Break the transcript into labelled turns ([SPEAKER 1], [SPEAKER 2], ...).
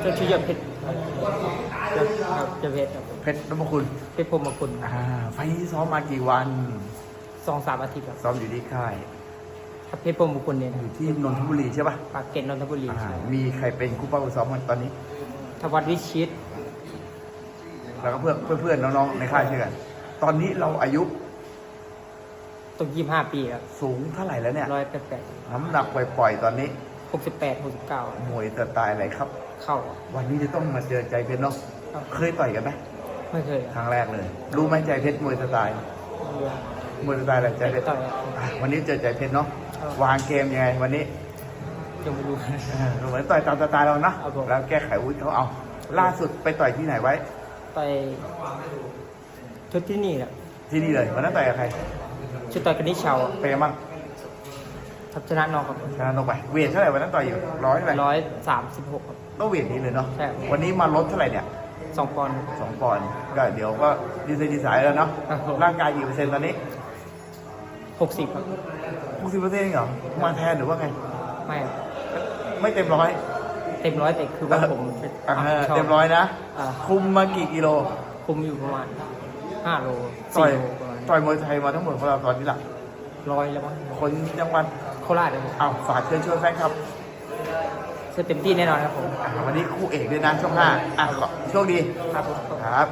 [SPEAKER 1] เจ้าชื่อยอดเพชรครับครับเจ้าเพชรครับ
[SPEAKER 2] เพชรนพคุณ
[SPEAKER 1] เพชรพรหมคุณ
[SPEAKER 2] อ่าไฟล์นี้ซ้อมมากี่วัน
[SPEAKER 1] สองสามอาทิตย์ครับ
[SPEAKER 2] ซ้อมอยู่ที่ค่าย
[SPEAKER 1] ครับเพชรพรหมคุณเนี่ย
[SPEAKER 2] อ
[SPEAKER 1] นะ
[SPEAKER 2] ยู่ที่นนทบุรีใช่ปะ
[SPEAKER 1] ปากเกร็ดนนทบุรี
[SPEAKER 2] อ่า
[SPEAKER 1] ใช่
[SPEAKER 2] มีใครเป็นคู่เป้าคู่ซ้อมมันตอนนี้
[SPEAKER 1] ทวัฒน์วิชิต
[SPEAKER 2] แล้วก็เพื่อนเพื่อนๆน้องๆในค่ายเช่นกันตอนนี้เราอายุ
[SPEAKER 1] ตกยี่ห้าปีครับ
[SPEAKER 2] สูงเท่าไหร่แล้วเนี่ย
[SPEAKER 1] ร้อยแปดแปด
[SPEAKER 2] น้ำหนักปล่อยๆตอนนี้
[SPEAKER 1] หกสิบแปดหกสิบเก้าม
[SPEAKER 2] วยสไตล์อะไรครับ
[SPEAKER 1] เข้า
[SPEAKER 2] วันนี้จะต้องมาเจอใจเพชรเนาะ
[SPEAKER 1] ครับ
[SPEAKER 2] เคยต่อยกันไหม
[SPEAKER 1] ไม่เคย
[SPEAKER 2] ครั้งแรกเลย รู้ไหมใจเพชรมวยสไตล์มวยสไตล์อะไรใจเพชร
[SPEAKER 1] ต่อยครับ
[SPEAKER 2] อะวันนี้เจอใจเพชรเนาะ
[SPEAKER 1] ครับ
[SPEAKER 2] วางเกมยังไงวันนี้
[SPEAKER 1] ยังไม่รู้
[SPEAKER 2] เออเหมือนต่อยตามสไตล์เราเนาะ
[SPEAKER 1] ครับผม
[SPEAKER 2] แล้วแก้ไขอาวุ้ยเขาเอา ล่าสุดไปต่อยที่ไหนไว้
[SPEAKER 1] ต่อยชุดที่นี่แหละ
[SPEAKER 2] ที่นี่เลยวันนั้นต่อยกับใคร
[SPEAKER 1] ชุดต่อยกันนิชาวอะ
[SPEAKER 2] เป็นไงบ้าง
[SPEAKER 1] ทับชนะนอกครับ
[SPEAKER 2] ชนะนกไปเวทเท่าไหร่วันนั้นต่อยอยู่ร้อยเท่าไหร่
[SPEAKER 1] ร้อยสามสิบหกครับ
[SPEAKER 2] ก็เวทนี้เลยเนาะ
[SPEAKER 1] ใช่ครับ
[SPEAKER 2] วันนี้มาลดเท่าไหร่เนี่ย
[SPEAKER 1] สองปอนด์
[SPEAKER 2] สองปอนด์ก็เดี๋ยวก็ดีไซน์ดีไซน์แล้วเนาะ
[SPEAKER 1] ครับผม
[SPEAKER 2] ร่างกายกี่เปอร์เซ็นต์ตอนนี้
[SPEAKER 1] หกสิบครับ
[SPEAKER 2] หกสิบเปอร์เซ็นต์เหรอมาแทนหรือว่าไง
[SPEAKER 1] ไม่ครับ
[SPEAKER 2] ไม่เต็มร้อย
[SPEAKER 1] เต็มร้อยแต่คือว่าผมเป็น
[SPEAKER 2] อะ
[SPEAKER 1] ชบ
[SPEAKER 2] เต็มร้อยนะ
[SPEAKER 1] อ่า
[SPEAKER 2] คุมมากี่กิโล
[SPEAKER 1] คุมอยู่ประมาณห้าโล
[SPEAKER 2] ต่อย
[SPEAKER 1] สี่โลประมาณ
[SPEAKER 2] ต่อยมวยไทยมาทั้งหมดของเราตอนนี้หลัก
[SPEAKER 1] ร้อยแล้วมั้ง
[SPEAKER 2] คนจังหวัด
[SPEAKER 1] โคราชครับผม
[SPEAKER 2] อ้าวฝากเชิญชวนแฟนครับ
[SPEAKER 1] จะเต็มที่แน่นอนครับผม
[SPEAKER 2] อะวันนี้คู่เอกด้วยนะช่วงห้าอะขอโชคดี
[SPEAKER 1] ครับผม
[SPEAKER 2] ครับ